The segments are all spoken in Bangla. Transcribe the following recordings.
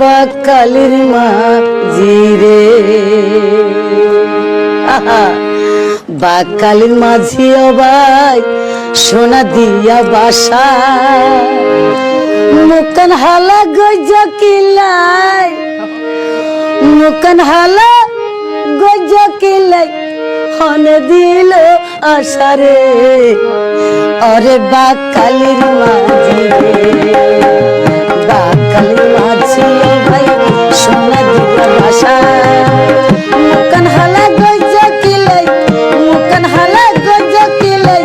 বাকালির মাঝি রে। আহা, বাকালির মাঝি ও ভাই সোনা দিয়া বাসা। মুকান হালা গজ কিলাই মুকান হালা গজ কিলাই হনে দিল আশারে অরে বাকালির মাঝি মুকান হালা গজ কিলাই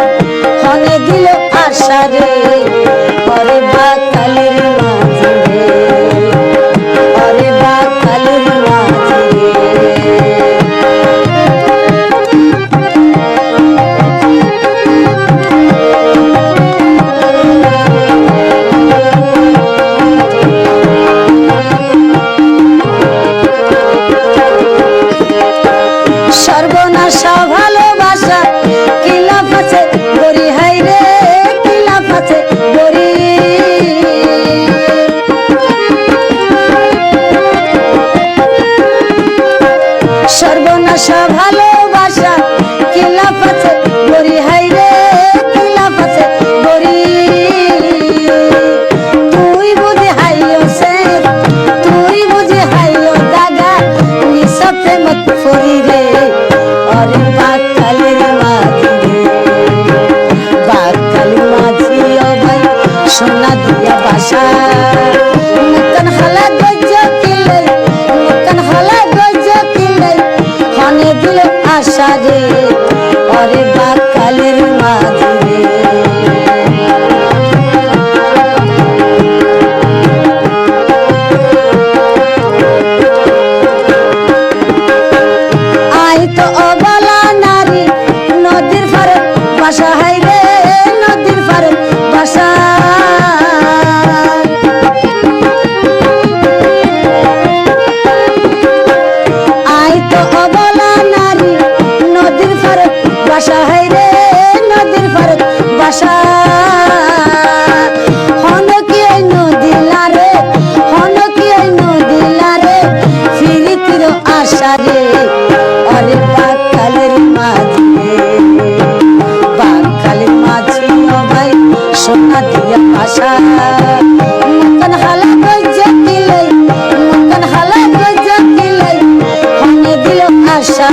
হনে দিল আশারে অরে সাজে অরে মাঝে আরে বাকালের মাঝে। বাকালের মাঝে ও ভাই সোনা দিয়া আশা মুখান হালা গজা দিলাই মুখান হালা গজা দিলাই মনে দিল আশা